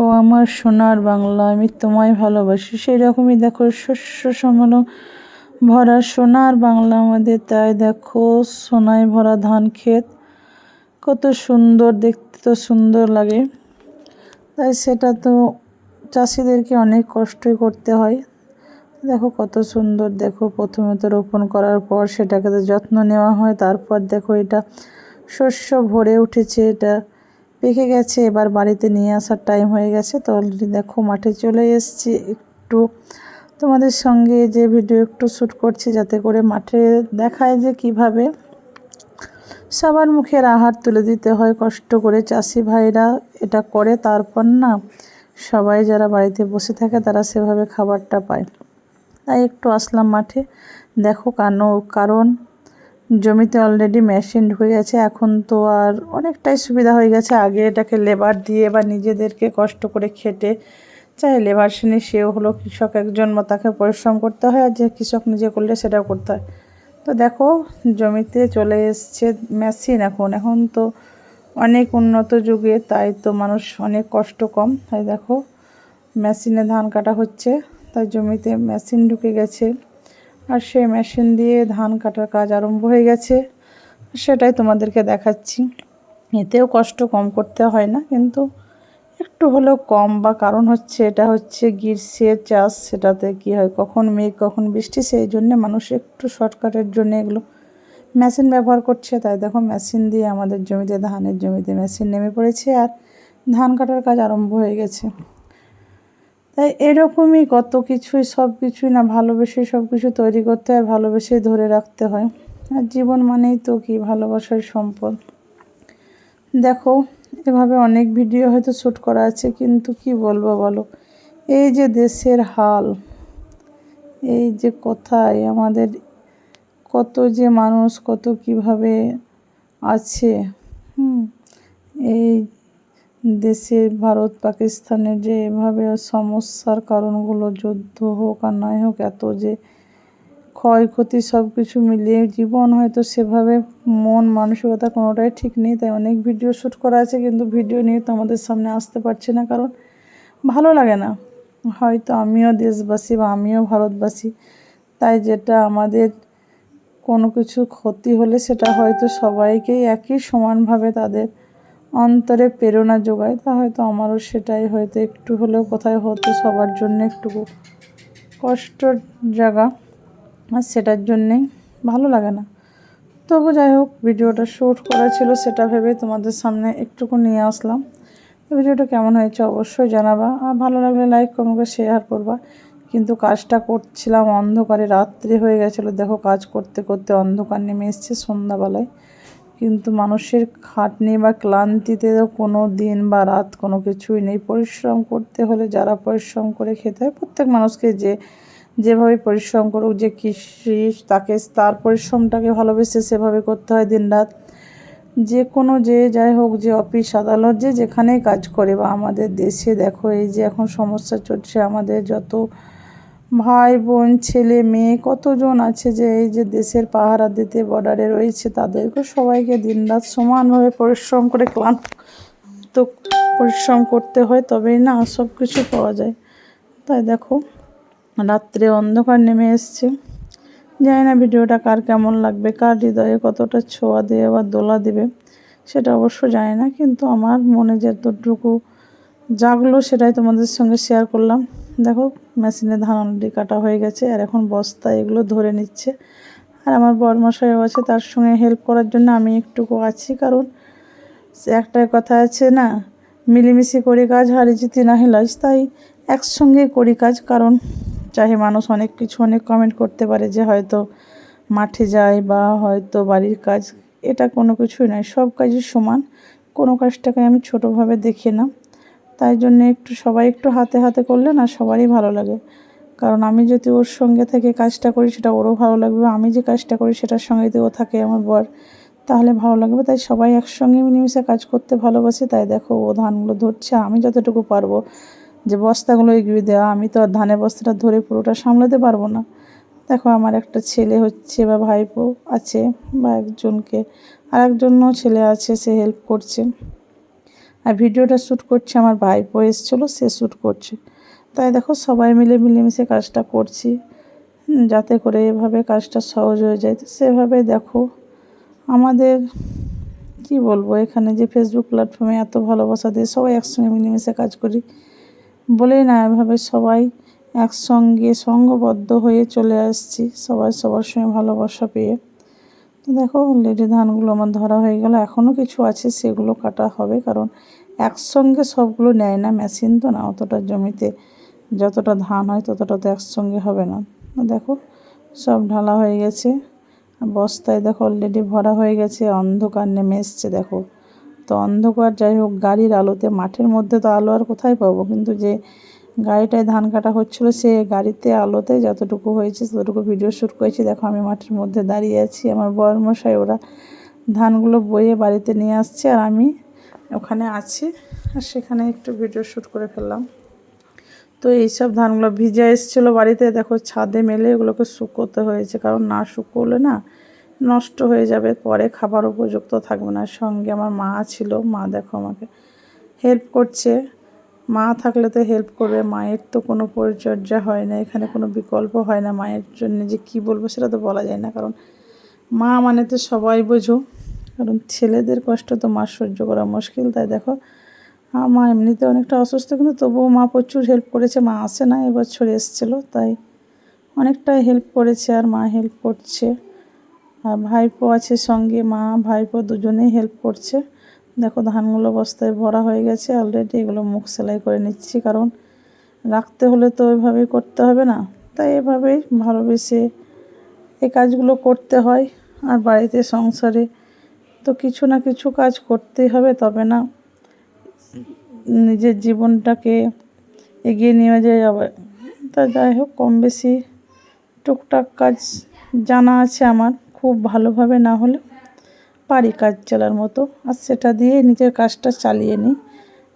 ও আমার সোনার বাংলা, আমি তোমায় ভালোবাসি। সেই রকমই দেখো শস্য সমাল ভরা সোনার বাংলা আমাদের তাই দেখো সোনায় ভরা ধান ক্ষেত, কত সুন্দর, দেখতে তো সুন্দর লাগে। তাই সেটা তো চাষিদেরকে অনেক কষ্টই করতে হয়। দেখো কত সুন্দর, দেখো প্রথমে তো রোপণ করার পর সেটাকে তো যত্ন নেওয়া হয়, তারপর দেখো এটা শস্য ভরে উঠেছে, এটা পেকে গেছে, এবার বাড়িতে নিয়ে আসার টাইম হয়ে গেছে, তো অলরেডি দেখো মাঠে চলে এসছি একটু। তোমাদের সঙ্গে যে ভিডিও একটু শ্যুট করছি, যাতে করে মাঠে দেখায় যে কীভাবে সবার মুখের আহার তুলে দিতে হয়, কষ্ট করে চাষি ভাইরা এটা করে, তারপর না সবাই যারা বাড়িতে বসে থাকে, তারা সেভাবে খাবারটা পায়। তাই একটু আসলাম মাঠে, দেখো কারণ জমিতে অলরেডি মেশিন ঢুকে গেছে, এখন তো আর অনেকটাই সুবিধা হয়ে গেছে। আগে এটাকে লেবার দিয়ে বা নিজেদেরকে কষ্ট করে খেটে, চাই লেবার শ্রেণি সেও হলো কৃষক একজন তাকে পরিশ্রম করতে হয়, আর যে কৃষক নিজে করলে সেটাও করতে হয়। তো দেখো, জমিতে চলে এসছে মেশিন এখন। এখন তো অনেক উন্নত যুগে, তাই তো মানুষ অনেক কষ্ট কম। তাই দেখো মেশিনে ধান কাটা হচ্ছে, তাই জমিতে মেশিন ঢুকে গেছে। আর সেই মেশিন দিয়ে ধান কাটার কাজ আরম্ভ হয়ে গেছে। সেটাই তোমাদেরকে দেখাচ্ছি। এতেও কষ্ট কম করতে হয় না, কিন্তু একটু হলেও কম বা কারণ হচ্ছে এটা হচ্ছে গ্রীষ্মের চাষ, সেটাতে কি হয়, কখন মেঘ, কখন বৃষ্টি, সেই জন্য মানুষ একটু শর্টকাটের জন্য এগুলো মেশিন ব্যবহার করছে। তাই দেখো মেশিন দিয়ে আমাদের জমিতে, ধানের জমিতে মেশিন নেমে পড়েছে আর ধান কাটার কাজ আরম্ভ হয়ে গেছে। তাই এরকমই কত কিছুই, সব কিছুই না, ভালোবেসে সব কিছু তৈরি করতে হয় ভালোবেসেই ধরে রাখতে হয়। আর জীবন মানেই তো কি? ভালোবাসার সম্পদ। দেখো, এভাবে অনেক ভিডিও হয়তো শ্যুট করা আছে, কিন্তু কি বলব বলো? এই যে দেশের হাল, এই যে কোথায় আমাদের কত যে মানুষ কত কীভাবে আছে, হুম, এই দেশের ভারত, পাকিস্তানের যে এভাবে সমস্যার কারণগুলো, যুদ্ধ হোক আর নাই হোক, এত যে ক্ষয়ক্ষতি সব কিছু মিলিয়ে জীবন হয়তো সেভাবে মন, মানসিকতা কোনোটাই ঠিক নেই। তাই অনেক ভিডিও শ্যুট করা আছে, কিন্তু ভিডিও নিয়ে তো আমাদের সামনে আসতে পারছি না, কারণ ভালো লাগে না। হয়তো আমিও দেশবাসী বা আমিও ভারতবাসী, তাই যেটা আমাদের কোনো কিছু ক্ষতি হলে সেটা হয়তো সবাইকেই একই সমানভাবে তাদের অন্তরে প্রেরণা যোগায়, তা হয়তো আমারও সেটাই হয়তো একটু হলেও কোথায় হতো সবার জন্য একটু কষ্টর জায়গা আর সেটার জন্যেই ভালো লাগে না। তবু যাই হোক, ভিডিওটা শ্যুট করা ছিল সেটা ভেবে তোমাদের সামনে একটুকু নিয়ে আসলাম। ভিডিওটা কেমন হয়েছে অবশ্যই জানাবা, আর ভালো লাগলে লাইক কমেন্ট শেয়ার করবা। কিন্তু কাজটা করছিলাম অন্ধকারে, রাত্রি হয়ে গেছিল, দেখো কাজ করতে করতে অন্ধকার নেমে এসছে সন্ধ্যাবেলায়। কিন্তু মানুষের খাটনি বা ক্লান্তিতে কোনো দিন বা রাত কোনো কিছুই নেই। পরিশ্রম করতে হলে যারা পরিশ্রম করে খেতে হয়, প্রত্যেক মানুষকে যে, যেভাবে পরিশ্রম করুক, যে কৃষি, তাকে তার পরিশ্রমটাকে ভালোবেসে সেভাবে করতে হয় দিন রাত যে কোনো যে যাই হোক, যে অফিস, আদালত, যে যেখানেই কাজ করে বা আমাদের দেশে, দেখো এই যে এখন সমস্যা চলছে, আমাদের যত ভাই, বোন, ছেলে, মেয়ে, কতজন আছে যে এই যে দেশের পাহারা দিতে বর্ডারে রয়েছে তাদেরকে সবাইকে দিনরাত সমানভাবে পরিশ্রম করে ক্লান্ত পরিশ্রম করতে হয় তবেই না সব কিছু পাওয়া যায়। তাই দেখো, রাত্রে অন্ধকার নেমে এসছে। জানি না ভিডিওটা কার কেমন লাগবে, কার হৃদয়ে কতটা ছোঁয়া দেবে বা দোলা দেবে, সেটা অবশ্য জানি না, কিন্তু আমার মনে যতটুকু জাগলো সেটাই তোমাদের সঙ্গে শেয়ার করলাম। দেখো মেশিনে ধান অলরেডি কাটা হয়ে গেছে, আর এখন বস্তা এগুলো ধরে নিচ্ছে। আর আমার বরমশাইও আছে, তার সঙ্গে হেল্প করার জন্য আমি একটুকু আছি, কারণ একটাই কথা আছে না, মিলেমিশে করি কাজ হারি জিতি না হেলাস, তাই একসঙ্গে করি কাজ, কারণ চাহে মানুষ অনেক কিছু, অনেক কমেন্ট করতে পারে যে হয়তো মাঠে যায় বা হয়তো বাড়ির কাজ, এটা কোনো কিছুই নয়, সব কাজই সমান। কোনো কাজটাকে আমি ছোটোভাবে দেখি না। তাই জন্য একটু সবাই একটু হাতে হাতে করলে না সবারই ভালো লাগে। কারণ আমি যদি ওর সঙ্গে থেকে কাজটা করি সেটা ওরও ভালো লাগবে, আমি যে কাজটা করি সেটার সঙ্গে যদি ও থাকে আমার বর, তাহলে ভালো লাগবে। তাই সবাই একসঙ্গে মিলেমিশে কাজ করতে ভালোবাসে, তাই দেখো ও ধানগুলো ধরছে, আমি যতটুকু পারব। যে বস্তাগুলো এগিয়ে দেওয়া আমি তো আর ধানের বস্তাটা ধরে পুরোটা সামলাতে পারব না। দেখো আমার একটা ছেলে হচ্ছে বা ভাইপো আছে বা একজনকে আর একজনও ছেলে আছে, সে হেল্প করছে। আর ভিডিওটা শ্যুট করছে আমার ভাই ভাইপো এসেছিল, সে শ্যুট করছে। তাই দেখো সবাই মিলে মিলেমিশে কাজটা করছি। যাতে করে এভাবে কাজটা সহজ হয়ে যায়। তো সেভাবে দেখো আমাদের, কি বলব, এখানে যে ফেসবুক প্ল্যাটফর্মে এত ভালোবাসা দিয়ে সবাই একসঙ্গে মিলেমিশে কাজ করি। বলেই না, এভাবে সবাই একসঙ্গে সঙ্গবদ্ধ হয়ে চলে আসছি। সবাই সবার সঙ্গে ভালোবাসা পেয়ে। দেখো অলরেডি ধানগুলো আমার ধরা হয়ে গেল। এখনও কিছু আছে, সেগুলো কাটা হবে, কারণ একসঙ্গে সবগুলো নেয় না মেশিন তো না, অতটা জমিতে যতটা ধান হয় ততটা তো একসঙ্গে হবে না। দেখো, সব ঢালা হয়ে গেছে। বস্তায় দেখো অলরেডি ভরা হয়ে গেছে, অন্ধকার নেমে এসছে, দেখো। তো অন্ধকার, যাই হোক, গাড়ির আলোতে, মাঠের মধ্যে তো আলো আর কোথায় পাবো? কিন্তু যে গাড়িটায় ধান কাটা হচ্ছিল, সে গাড়িতে আলোতে যতটুকু হয়েছে ততটুকু ভিডিও শ্যুট করেছি। দেখো, আমি মাঠের মধ্যে দাঁড়িয়ে আছি। আমার বরমশাই ওরা ধানগুলো বয়ে বাড়িতে নিয়ে আসছে আর আমি ওখানে আছি আর সেখানে একটু ভিডিও শ্যুট করে ফেললাম। তো এইসব ধানগুলো ভিজে এসেছিল বাড়িতে। দেখো, ছাদে মেলে এগুলোকে শুকোতে হয়েছে, কারণ না শুকোলে না নষ্ট হয়ে যাবে। পরে খাবার উপযুক্ত থাকবে না। সঙ্গে আমার মা ছিল, মা দেখো আমাকে হেল্প করছে। মা থাকলে তো হেল্প করবে, মায়ের তো কোনো পরিচর্যা হয় না, এখানে কোনো বিকল্প হয় না মায়ের জন্য যে কি বলব সেটা তো বলা যায় না, কারণ মা মানে তো সবাই বোঝো, কারণ ছেলেদের কষ্ট তো মা সহ্য করা মুশকিল, তাই দেখো মা এমনিতে অনেকটা অসুস্থ, কিন্তু তবুও মা প্রচুর হেল্প করেছে, মা আসে না, এবছর এসেছিল, তাই অনেকটাই হেল্প করেছে আর মা হেল্প করছে, আর ভাইপো আছে সঙ্গে, মা, ভাইপো দুজনেই হেল্প করছে দেখো, ধানগুলো বস্তায় ভরা হয়ে গেছে অলরেডি এগুলো মুখ সেলাই করে নিচ্ছি, কারণ রাখতে হলে তো ওইভাবেই করতে হবে না। তাই এভাবেই ভালোবেসে এই কাজগুলো করতে হয়, আর বাড়িতে সংসারে তো কিছু না কিছু কাজ করতেই হবে, তবে না নিজের জীবনটাকে এগিয়ে নিয়ে যায় যাবে তা যাই হোক, কম বেশি টুকটাক কাজ জানা আছে আমার, খুব ভালোভাবে না হলে। পারি কাজ চালার মতো। আর সেটা দিয়েই নিজের কাজটা চালিয়ে নিই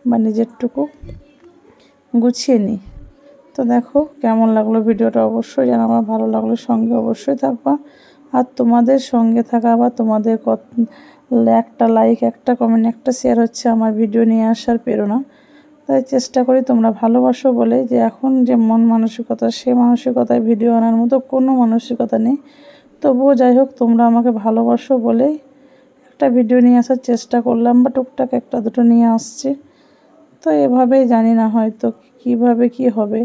বা নিজেরটুকু গুছিয়ে নিই। তো দেখো কেমন লাগল ভিডিওটা অবশ্যই যেন আমার ভালো লাগল সঙ্গে অবশ্যই থাকবা। আর তোমাদের সঙ্গে থাকা বা তোমাদের কত, একটা লাইক একটা কমেন্ট একটা শেয়ার হচ্ছে আমার ভিডিও নিয়ে আসার প্রেরণা। তাই চেষ্টা করি তোমরা ভালোবাসো বলে যে এখন যে মন মানসিকতা, সে মানসিকতায় ভিডিও আনার মতো কোনো মানসিকতা নেই। তবুও যাই হোক, তোমরা আমাকে ভালোবাসো বলেই একটা ভিডিও নিয়ে আসার চেষ্টা করলাম বা টুকটাক একটা দুটো নিয়ে আসছি। তো এভাবেই জানি না হয়তো কীভাবে কি হবে।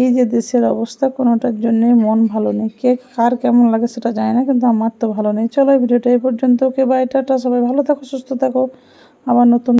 এই যে দেশের অবস্থা কোনোটার জন্যে মন ভালো নেই। কে কার কেমন লাগে সেটা জানি না, কিন্তু আমার তো ভালো নেই। চলো ভিডিওটা এই পর্যন্ত। ওকে বাই টাটা, সবাই ভালো থাকো, সুস্থ থাকো। আবার নতুন